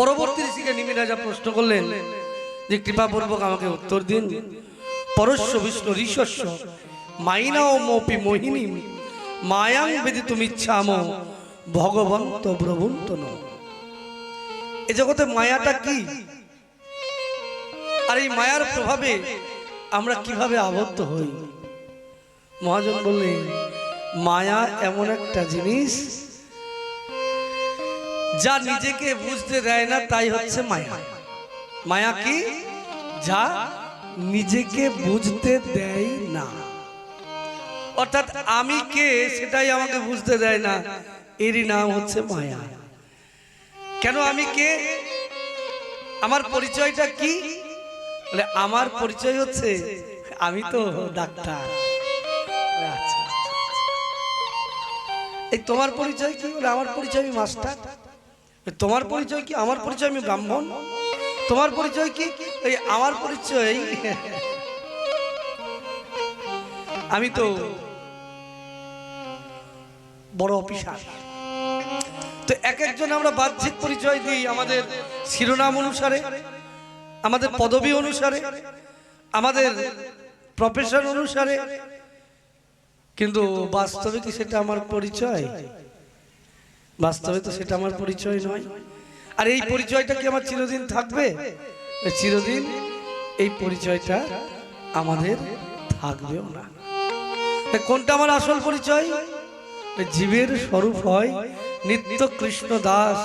পরবর্তী ঋষিকে নিমি রাজা প্রশ্ন করলেন যে কৃপাপূর্বক আমাকে উত্তর দিন। পরস্য বিষ্ণু ঋষস্য মাইনা ও মপি মোহিনী, মায়াং বেদি তুমি ইচ্ছাম, ভগবন্ত ব্রবন্ত এ জগতে মায়াটা কি? আর এই মায়ার প্রভাবে আমরা কীভাবে আবদ্ধ হই? মহাজন বললেন, মায়া এমন একটা জিনিস যা নিজেকে বুঝতে দেয় না তাই হচ্ছে মায়া। মায়া কি? যা নিজেকে বুঝতে দেয় না। অর্থাৎ আমি কে সেটাই আমাকে বুঝতে দেয় না। এরই নাম হচ্ছে মায়া। কেন আমি কে? আমার পরিচয়টা কি? আমার পরিচয় হচ্ছে আমি তো ডাক্তার। আচ্ছা, আচ্ছা, আচ্ছা। এই তোমার পরিচয় কি? আমার পরিচয় মাস্টার। তোমার পরিচয় কি? আমার পরিচয় আমি ব্রাহ্মণ? তোমার পরিচয় কি? এই আমার পরিচয়? আমি তো বড় অফিসার। তো এক একজন আমরা বাহ্যিক পরিচয় দিই আমাদের শিরোনাম অনুসারে, আমাদের পদবি অনুসারে, আমাদের প্রফেশন অনুসারে। কিন্তু বাস্তবে কি সেটা আমার পরিচয়? বাস্তবে তো সেটা আমার পরিচয় নয়। আর এই পরিচয়টা কি আমার চিরদিন থাকবে? চিরদিন এই পরিচয়টা আমাদের থাকবেও না। কোনটা আমার আসল পরিচয়? জীবের স্বরূপ হয় নিত্য কৃষ্ণ দাস।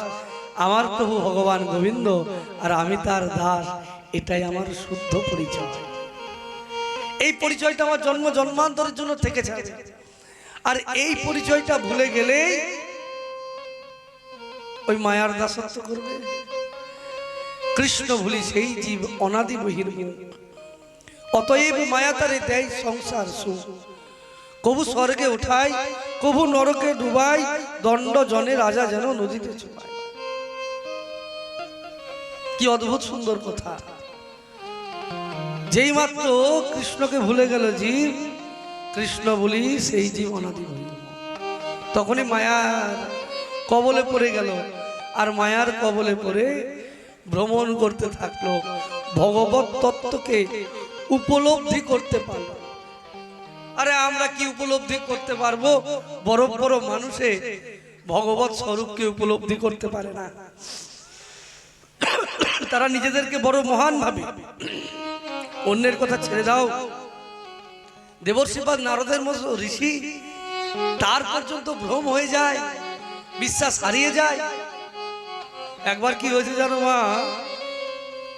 আমার প্রভু ভগবান গোবিন্দ আর আমি তার দাস। এটাই আমার শুদ্ধ পরিচয়। এই পরিচয়টা আমার জন্ম জন্মান্তরের জন্য থেকে যাবে আর এই পরিচয়টা ভুলে গেলেই ওই মায়ার দাসত্ব করবে। কৃষ্ণ ভুলি সেই জীব অনাদি বহির্মুখ অতএব মায়া তারে দেয় সংসার সুখ। কবু স্বর্গে উঠাই, কবু নরকে ডুবাই, দণ্ড জনে রাজা যেন নদীতে চুপায়। কি অদ্ভুত সুন্দর কথা। যেই মাত্র কৃষ্ণকে ভুলে গেল জীব, কৃষ্ণ বলি সেই জীব অনাদি তখনই মায়ার কবলে পড়ে গেল। আর মায়ার কবলে পড়ে ভ্রমণ করতে থাকল। ভগবত তত্ত্বকে উপলব্ধি করতে পারল। আরে আমরা কি উপলব্ধি করতে পারব? বড় বড় মানুষে ভগবত স্বরূপকে উপলব্ধি করতে পারে না। তারা নিজেদেরকে বড় মহান ভাবে। অন্যের কথা ছেড়ে দাও। দেবর্ষিপাদ নারদের মতো ঋষি তার পর্যন্ত ভ্রম হয়ে যায়। বিশ্বাস হারিয়ে যায়। একবার কি হয়েছে জানো মা?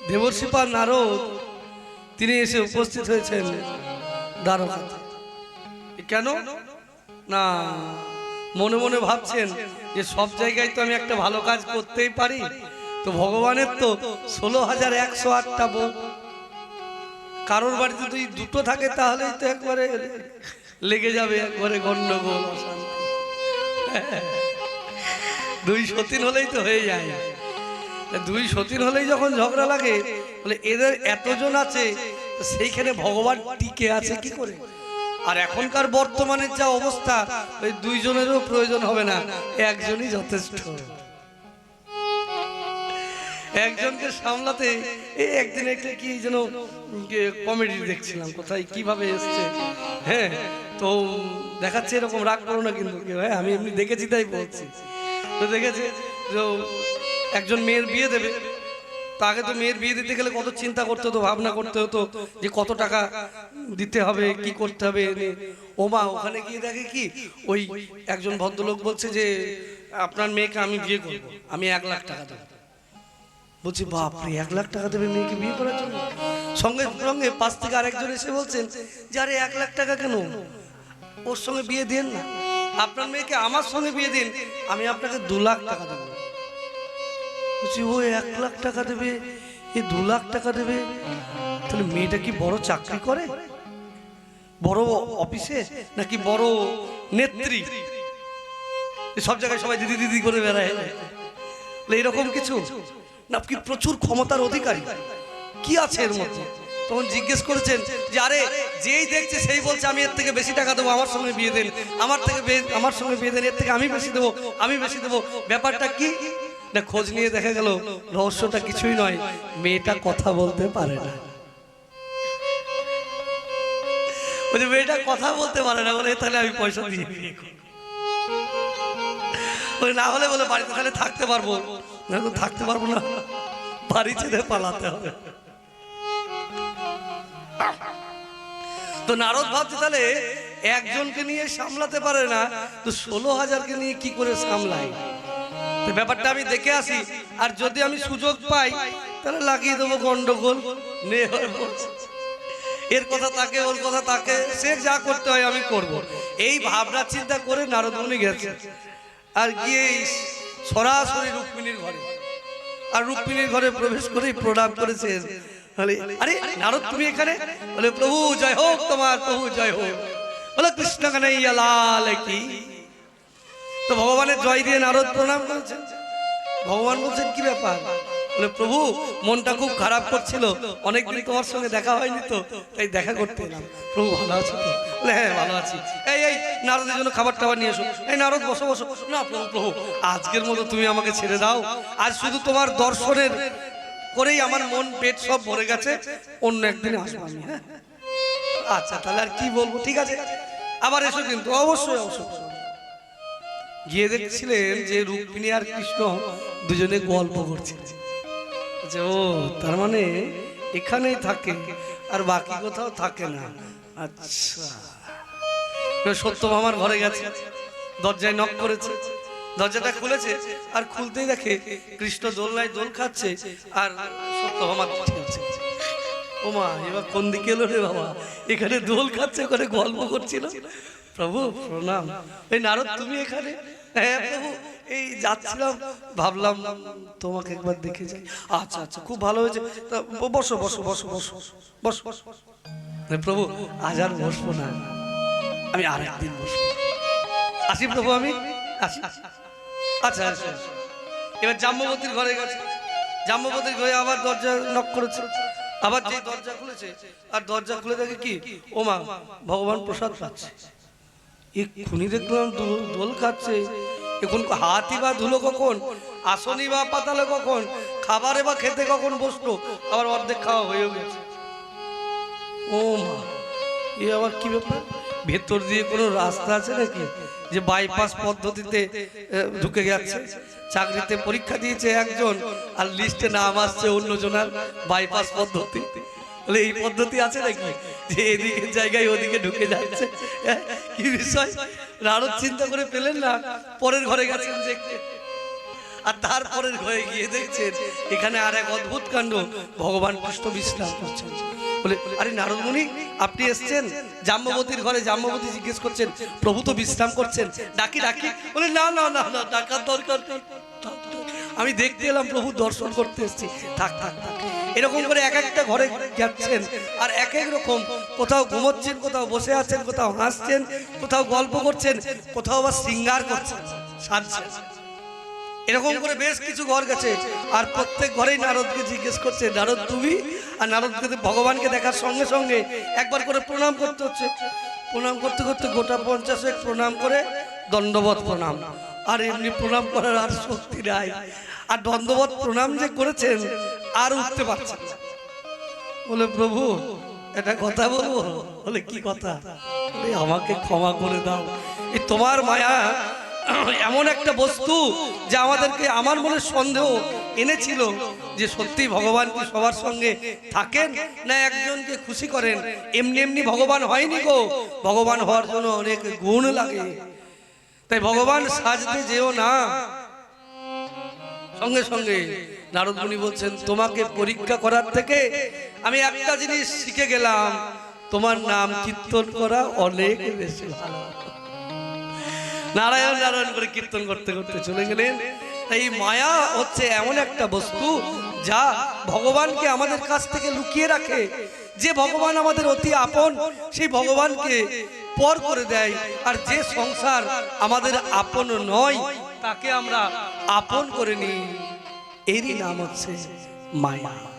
দেবর্ষিপাদ নারদ, তিনি এসে উপস্থিত হয়েছেন দ্বারকাতে। কেন? না, মনে মনে ভাবছেন যে সব জায়গায় তো আমি একটা ভালো কাজ করতেই পারি। তো ভগবানের তো ষোলো হাজার একশো আটটা বউ। কারোর বাড়িতে যদি দুটো থাকে, তাহলেই তো একবারে লেগে যাবে একবারে গন্ডগোল অশান্তি। দুই সতীন হলেই তো হয়ে যায়। দুই সতীন হলেই যখন ঝগড়া লাগে, বলে এদের এতজন আছে সেইখানে ভগবান টিকে আছে কি করে? আর এখনকার বর্তমানের যা অবস্থা, ওই দুইজনেরও প্রয়োজন হবে না, একজনই যথেষ্ট। একজনকে সামলাতে এই একদিন একটা কি যেন কমেডি দেখছিলাম, কোথায়, কীভাবে এসছে। হ্যাঁ তো দেখাচ্ছে এরকম, রাগ করো না কিন্তু হ্যাঁ আমি এমনি দেখেছি তাই বলছি। দেখেছে যে একজন মেয়ের বিয়ে দেবে। তাকে তো মেয়ের বিয়ে দিতে গেলে কত চিন্তা করতে হতো, ভাবনা করতে হতো যে কত টাকা দিতে হবে, কি করতে হবে ও মা, ওখানে গিয়ে দেখে কি, ওই একজন ভদ্রলোক বলছে যে, আপনার মেয়েকে আমি বিয়ে করব, আমি এক লাখ টাকা দেবো। বলছি, বাপরে, এক লাখ টাকা দেবে মেয়েকে বিয়ে করার জন্য? সঙ্গে সঙ্গে পাশ থেকে আরেকজন এসে বলছেন যে, আরে, এক লাখ টাকা কেন? ওর সঙ্গে বিয়ে দিন না। আপনার মেয়েকে আমার সঙ্গে বিয়ে দিন, আমি আপনাকে দু লাখ টাকা দেবো। বলছি, ও, এক লাখ টাকা দেবে? এ দু লাখ টাকা দেবে? তাহলে মেয়েটা কি বড় চাকরি করে? বড় অফিসে? নাকি বড় নেত্রী? সব জায়গায় সবাই দিদি দিদি করে বেড়ায়। এরকম কিছু? না, কি প্রচুর ক্ষমতার অধিকারী? কি আছে এর মধ্যে? তখন জিজ্ঞেস করেছেন যে, আরে, যেই দেখছে সেই বলছে, আমি এর থেকে বেশি টাকা দেবো, আমার সঙ্গে বিয়ে দেন। আমার থেকে আমার সঙ্গে বিয়ে দেন, এর থেকে আমি বেশি দেবো, আমি বেশি দেবো। ব্যাপারটা কি? না, খোঁজ নিয়ে দেখা গেল, রহস্যটা কিছুই নয়, মেয়েটা কথা বলতে পারে না। ওই মেয়েটা কথা বলতে পারে না। বলে তাহলে আমি পয়সা দিয়ে বিয়ে না হলে বলে, বাড়িতে তাহলে থাকতে পারব। থাকতে পারব না। বাড়ি ছেড়ে পালাতে হবে। তো নারদ ভাবছে তাহলে একজনকে নিয়ে সামলাতে পারে না, তো ষোলো হাজারকে নিয়ে কি করে সামলাই তো ব্যাপারটা আমি দেখে আসি, আর যদি আমি সুযোগ পাই, তাহলে লাগিয়ে দেবো গন্ডগোল। এর কথা তাকে, ওর কথা তাকে, সে যা করতে হয় আমি করব। এই ভাবনা চিন্তা করে নারদমণি গেছে আর গিয়ে সরাসরি রুক্মিণীর ঘরে, আর রুক্মিণীর ঘরে প্রবেশ করেই প্রণাম করেছেন বলে তুমি এখানে? বলে, প্রভু, জয় হোক তোমার, প্রভু, জয় হোক। বলে, কৃষ্ণ কানাইয়া লাল কি তো ভগবানের জয় দিয়ে নারদ প্রণাম করেছেন। ভগবান বলছেন, কি ব্যাপার? বলে, প্রভু, মনটা খুব খারাপ করছিল। অনেকদিন তোমার সঙ্গে দেখা হয়নি তো, তাই দেখা করতে এলাম। প্রভু, ভালো আছো তো? বলে হ্যাঁ ভালো আছি। এই এই, নারদের জন্য খাবার টাবার নিয়ে এসো। এই, নারদ, বসো বসো। না, প্রভু প্রভু, আজকের মতো তুমি আমাকে ছেড়ে দাও। আজ শুধু তোমার দর্শনের করেই আমার মন, পেট সব ভরে গেছে। অন্য একদিন আসব আমি হ্যাঁ? আচ্ছা তাহলে আর কি বলব? ঠিক আছে। আবার এসো কিন্তু, অবশ্যই অবশ্যই। গিয়ে দেখছিলেন যে রুক্মিণী আর কৃষ্ণ দুজনে গল্প করছিল। যে, ও, তার মানে এখানেই থাকে, আর বাকি কোথাও থাকে না। আচ্ছা। এবার সত্যভামার ঘরে গেছে, দরজায় নক করেছে। দরজাটা খুলেছে আর খুলতেই দেখে কৃষ্ণ দোলনায় দোল খাচ্ছে আর সত্যভামা খেলছে ও মা এবার কোন দিকে এলো রে বাবা? এখানে দোল খাচ্ছে করে গল্প করছিল। প্রভু প্রণাম। এই নারদ তুমি এখানে? হ্যাঁ এই যাচ্ছিলাম ভাবলাম তোমাকে একবার দেখে যাই। আচ্ছা আচ্ছা খুব ভালো হয়েছে। বসো বসো বসো বসো বসো বসো না, প্রভু আজ আর বসবো না। আমি আর একদিন বসবো। আসি প্রভু আমি? আসি। আচ্ছা আচ্ছা আচ্ছা। এবার জাম্ববতীর ঘরে গেছে। জাম্ববতীর ঘরে আবার দরজা নক করেছে। আবার যে দরজা খুলেছে, আর দরজা খুলে দেখে কি? ও মা, ভগবান প্রসাদ পাচ্ছে। এক্ষুনি দেখলাম দোল খাচ্ছে। এখন হাতি বা ধুলো কখন? আসনি বা পাতালে কখন? খাবারে বা খেতে কখন বসল? আবার অর্ধেক খাওয়া হয়েও গেছে। ও মা, এ আবার কি ব্যাপার? ভেতর দিয়ে কোনো রাস্তা আছে নাকি? যে বাইপাস পদ্ধতিতে ঢুকে যাচ্ছে চাকরিতে পরীক্ষা দিয়েছে একজন আর লিস্টে নাম আসছে অন্যজনের বাইপাস পদ্ধতি। এই পদ্ধতি আছে নাকি? যে এদিকে জায়গায় ওদিকে ঢুকে যাচ্ছে। কি বিষয়? নারদ চিন্তা করে পেলেন না, পরের ঘরে গেছেন দেখতে আর তারপরে ঘরে গিয়ে দেখছেন, এখানে আর এক অদ্ভুত কাণ্ড, ভগবান কৃষ্ণ বিশ্রাম করছেন। বলে, আরে নারদমণি, আপনি এসছেন? জাম্ববতীর ঘরে জাম্ববতী জিজ্ঞেস করছেন, প্রভু তো বিশ্রাম করছেন? ডাকি ডাকি। বলে, না না না না, ডাকার দরকার। আমি দেখতে এলাম প্রভু দর্শন করতে এসেছি। থাক থাক থাক। এরকম করে এক একটা ঘরে যাচ্ছেন। আর এক এক রকম, কোথাও ঘুমোচ্ছেন, কোথাও বসে আছেন, কোথাও হাসছেন, কোথাও গল্প করছেন, কোথাও আবার সিঙ্গার করছেন। সাজছেন এরকম করে বেশ কিছু ঘর গেছে। আর প্রত্যেক ঘরেই নারদকে জিজ্ঞেস করছে, নারদ, তুমি আর নারদকে ভগবানকে দেখার সঙ্গে সঙ্গে একবার করে প্রণাম করতে হচ্ছে, প্রণাম করতে করতে গোটা পঞ্চাশেক প্রণাম করে দণ্ডবত প্রণাম। আর এমনি প্রণাম করার আর শক্তি নাই। আর দণ্ডবত প্রণাম যে করেছেন, আর উঠতে পারছেন বলে, প্রভু এটা কথা বলব? বলে, কি কথা? বলে, আমাকে ক্ষমা করে দাও। এই তোমার মায়া এমন একটা বস্তু যে আমাদেরকে আমার মনে সন্দেহ এনেছিল যে সত্যি ভগবান কি সবার সঙ্গে থাকেন না একজনকে খুশি করেন? এমনি এমনি ভগবান হয়নি গো। ভগবান হওয়ার জন্য অনেক গুণ লাগে। তাই ভগবান সাজতে যেও না। সঙ্গে সঙ্গে নারদমণি বলছেন, তোমাকে পরীক্ষা করার থেকে আমি একটা জিনিস শিখে গেলাম। তোমার নাম কীর্তন করা অনেক বেশি ভালো। নারায়ণ নারায়ণ করে কীর্তন করতে করতে চলে গেলেন। তাই মায়া হচ্ছে এমন একটা বস্তু যা ভগবানকে আমাদের কাছ থেকে লুকিয়ে রাখে। যে ভগবান আমাদের অতি আপন, সেই ভগবানকে পর করে দেয়। আর যে সংসার আমাদের আপন নয়, তাকে আমরা আপন করে নিই। এরই নাম হচ্ছে মায়া।